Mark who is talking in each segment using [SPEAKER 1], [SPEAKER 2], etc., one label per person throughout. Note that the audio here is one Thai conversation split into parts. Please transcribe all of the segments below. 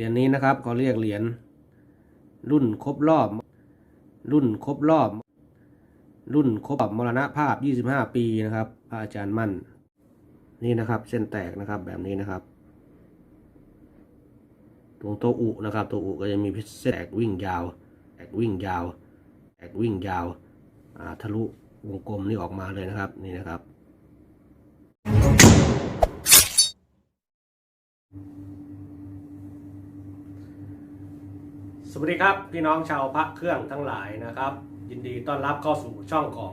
[SPEAKER 1] รียญนี้นะครับเขาเรียกเหรียญรุ่นครบรอบ รุ่นครบรอบ รุ่นครบมรณภาพ 25 ปีนะครับพระอาจารย์มั่น นี่นะครับเส้นแตกนะครับแบบนี้นะครับ ตรงโตอุนะครับโตอุก็จะมีเส้นแตกวิ่งยาวแตกวิ่งยาวแตกวิ่งยาวทะลุวงกลมนี่ออกมาเลยนะครับนี่นะครับ สวัสดีครับ พี่น้องชาวพระเครื่องทั้งหลายนะครับ ยินดีต้อนรับเข้าสู่ช่องของ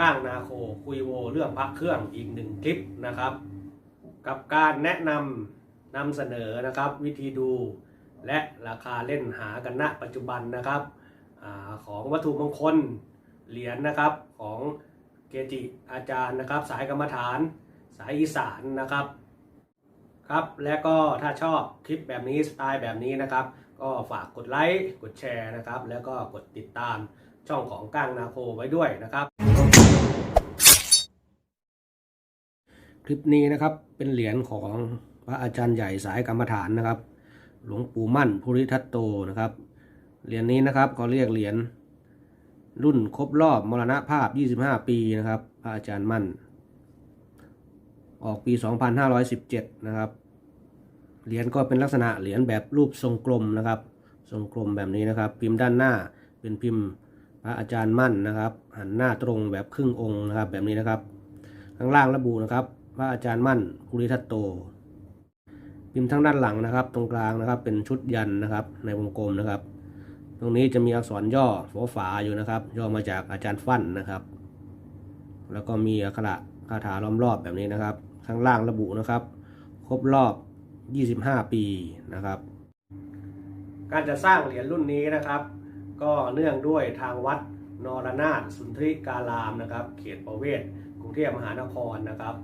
[SPEAKER 1] ก้างนาโคคุยโวเรื่องพระเครื่องอีกหนึ่งคลิปนะครับ กับการแนะนำนำเสนอนะครับ วิธีดูและราคาเล่นหากันณปัจจุบันนะครับอของวัตถุมงคลเหรียญนะครับของเกจิอาจารย์นะครับ สายกรรมฐาน สายอีสานนะครับครับ และก็ถ้าชอบคลิปแบบนี้สไตล์แบบนี้นะครับ ก็ฝากกดไลค์กดแชร์นะครับ แล้วก็กดติดตามช่องของก้างนาโคไว้ด้วยนะครับ คลิปนี้นะครับเป็นเหรียญของพระอาจารย์ใหญ่สายกรรมฐานนะครับ หลวงปู่มั่นภูริทัตโตนะครับเหรียญนี้นะครับเขาเรียกเหรียญรุ่นครบรอบมรณภาพ 25 ปีนะครับ พระอาจารย์มั่น ออกปี 2517 นะครับ เหรียญก็เป็นลักษณะเหรียญแบบรูปทรงกลมนะครับ ทรงกลมแบบนี้นะครับ พิมพ์ด้านหน้าเป็นพิมพ์พระอาจารย์มั่นนะครับ หันหน้าตรงแบบครึ่งองค์นะครับ แบบนี้นะครับ ข้างล่างระบุนะครับ พระอาจารย์มั่นภูริทัตโต พิมพ์ทั้งด้านหลังนะครับ ตรงกลางนะครับ เป็นชุดยันนะครับ ในวงกลมนะครับ ตรงนี้จะมีอักษรย่อฝอฝาอยู่นะครับ ย่อมาจากอาจารย์ฟั่นนะครับ แล้วก็มีอักขระคาถาล้อมรอบแบบนี้นะครับ ข้างล่างระบุนะครับ ครบรอบ 25 ปีนะครับ การจะสร้างเหรียญรุ่นนี้นะครับ ก็เนื่องด้วยทางวัดนรนาถสุนทริการามนะครับ เขตประเวศกรุงเทพมหานครนะครับ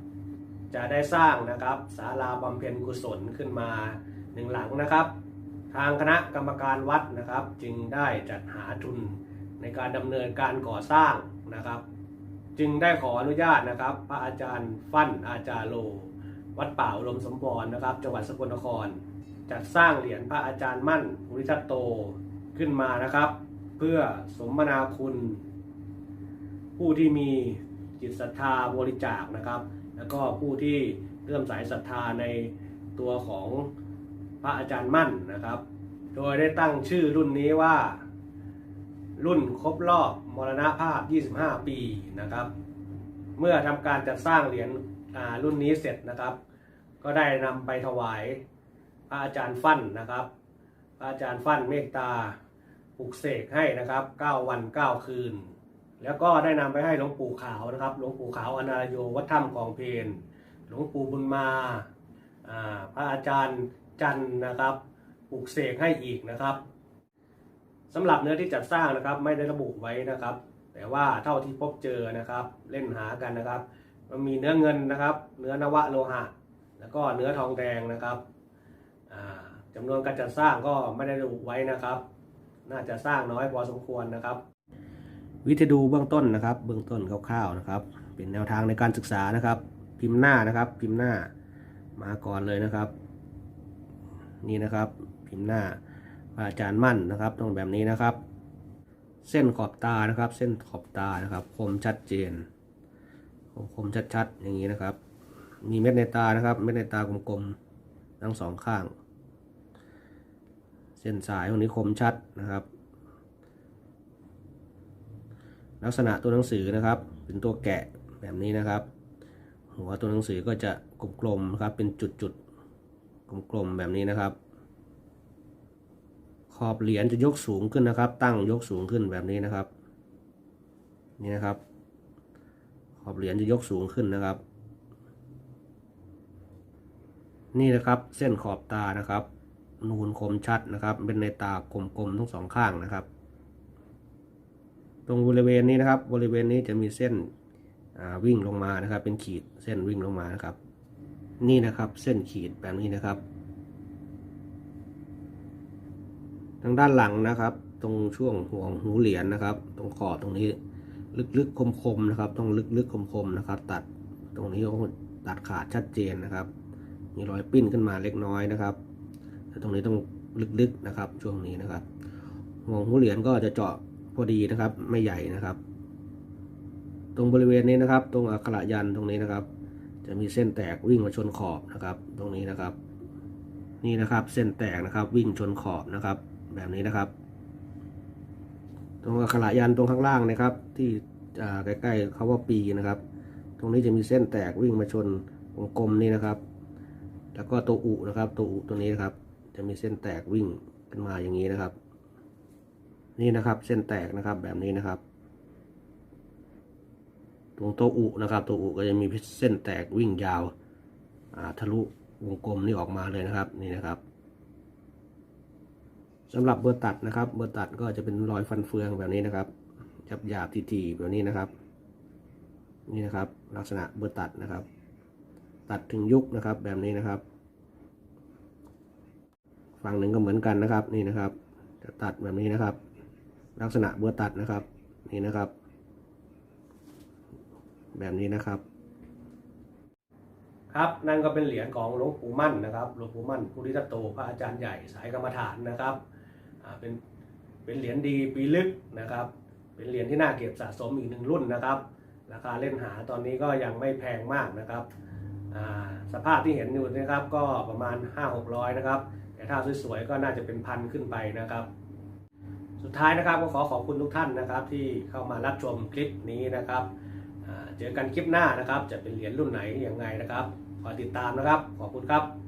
[SPEAKER 1] จะได้สร้างนะครับศาลาบำเพ็ญกุศลขึ้นมาหนึ่งหลังนะครับ ทางคณะกรรมการวัดนะครับ จึงได้จัดหาทุนในการดำเนินการก่อสร้างนะครับ จึงได้ขออนุญาตนะครับ พระอาจารย์ฟั่นอาจารย์โล วัดป่าอุดมสมบรนะครับ จังหวัดสกลนคร จัดสร้างเหรียญพระอาจารย์มั่นภูริทัตโตขึ้นมานะครับ เพื่อสมนาคุณ ผู้ที่มีจิตศรัทธาบริจาคนะครับ แล้วก็ผู้ที่เริ่อมสายศรัทธาในตัวของพระอาจารย์มั่นนะครับ โดยได้ตั้งชื่อรุ่นนี้ว่า รุ่นครบรอบมรณภาพ 25 ปีนะครับ เมื่อทำการจัดสร้างเหรียญ รุ่นนี้เสร็จนะครับ ก็ได้นำไปถวายพระอาจารย์ฟั่นนะครับพระอาจารย์ฟั่นเมตตาปลุกเสกให้นะครับ 9 วัน 9 คืน แล้วก็ได้นำไปให้หลวงปู่ขาวนะครับหลวงปู่ขาวอนารโยวัดถ้ำกองเพนหลวงปู่บุญมาพระอาจารย์จันนะครับปลุกเสกให้อีกนะครับสำหรับเนื้อที่จัดสร้างนะครับไม่ได้ระบุไว้นะครับ แต่ว่าเท่าที่พบเจอนะครับ เล่นหากันนะครับ มันมีเนื้อเงินนะครับ เนื้อนวะโลหะ แล้วก็เนื้อทองแดงนะครับอ่าจำนวนการจัดสร้างก็ไม่ได้ระบุไว้นะครับ น่าจะสร้างน้อยพอสมควรนะครับ วิธีดูเบื้องต้นนะครับ เบื้องต้นคร่าวๆนะครับ เป็นแนวทางในการศึกษานะครับ พิมพ์หน้านะครับ พิมพ์หน้ามาก่อนเลยนะครับ นี่นะครับ พิมพ์หน้าอาจารย์มั่นนะครับต้องแบบนี้นะครับ เส้นขอบตานะครับ เส้นขอบตานะครับ คมชัดเจน คมชัดๆ อย่างนี้นะครับ มีเม็ดในตานะครับ เม็ดในตากลมๆทั้งสองข้าง เส้นสายตรงนี้คมชัดนะครับ ลักษณะตัวหนังสือนะครับ เป็นตัวแกะแบบนี้นะครับ หัวตัวหนังสือก็จะกลมๆครับเป็นจุดๆกลมๆแบบนี้นะครับขอบเหรียญจะยกสูงขึ้นนะครับ ตั้งยกสูงขึ้นแบบนี้นะครับ นี่นะครับ ขอบเหรียญจะยกสูงขึ้นนะครับ นี่นะครับเส้นขอบตานะครับ นูนคมชัดนะครับ เป็นในตากลมๆทั้งสองข้างนะครับ ตรงบริเวณนี้นะครับ บริเวณนี้จะมีเส้นวิ่งลงมานะครับ เป็นขีดเส้นวิ่งลงมานะครับ นี่นะครับเส้นขีดแบบนี้นะครับ ทางด้านหลังนะครับ ตรงช่วงห่วงหูเหรียญนะครับ ตรงขอบตรงนี้ ลึกๆคมๆนะครับ ต้องลึกๆคมๆนะครับ ตัดตรงนี้ก็ตัดขาดชัดเจนนะครับ มีรอยปิ้นขึ้นมาเล็กน้อยนะครับแต่ตรงนี้ต้องลึกๆนะครับ ช่วงนี้นะครับห่วงหูเหรียญก็จะเจาะพอดีนะครับ ไม่ใหญ่นะครับ ตรงบริเวณนี้นะครับ ตรงอักขระยันตรงนี้นะครับ จะมีเส้นแตกวิ่งมาชนขอบนะครับ ตรงนี้นะครับ นี่นะครับเส้นแตกนะครับ วิ่งชนขอบนะครับ แบบนี้นะครับ ตรงขระยันตรงข้างล่างนะครับ ที่ใกล้ๆเขาว่าปีนะครับ ตรงนี้จะมีเส้นแตกวิ่งมาชนวงกลมนี่นะครับ แล้วก็ตัวอุนะครับ ตัวอุตัวนี้นะครับ จะมีเส้นแตกวิ่งขึ้นมาอย่างนี้นะครับ นี่นะครับเส้นแตกนะครับแบบนี้นะครับ ตรงตัวอุนะครับ ตัวอุก็จะมีเส้นแตกวิ่งยาวทะลุวงกลมนี่ออกมาเลยนะครับ นี่นะครับ สำหรับเบอร์ตัดนะครับ เบอร์ตัดก็จะเป็นรอยฟันเฟืองแบบนี้นะครับหยาบหยาบๆทีๆแบบนี้นะครับ นี่นะครับ ลักษณะเบอร์ตัดนะครับ ตัดถึงยุคนะครับแบบนี้นะครับ ฝั่งหนึ่งก็เหมือนกันนะครับ นี่นะครับ จะตัดแบบนี้นะครับ ลักษณะเบอร์ตัดนะครับ นี่นะครับ แบบนี้นะครับ ครับนั่นก็เป็นเหรียญของหลวงปู่มั่นนะครับหลวงปู่มั่นภูริทัตโตพระอาจารย์ใหญ่สายกรรมฐานนะครับ เป็นเป็นเหรียญดีปีลึกนะครับ เป็นเหรียญที่น่าเก็บสะสมอีกหนึ่งรุ่นนะครับ ราคาเล่นหาตอนนี้ก็ยังไม่แพงมากนะครับสภาพที่เห็นอยู่นะครับก็ประมาณ 5-600 นะครับ แต่ถ้าสวยๆก็น่าจะเป็นพันขึ้นไปนะครับ สุดท้ายนะครับก็ขอขอบคุณทุกท่านนะครับที่เข้ามารับชมคลิปนี้นะครับเจอกันคลิปหน้านะครับ จะเป็นเหรียญรุ่นไหนยังไงนะครับขอติดตามนะครับ ขอบคุณครับ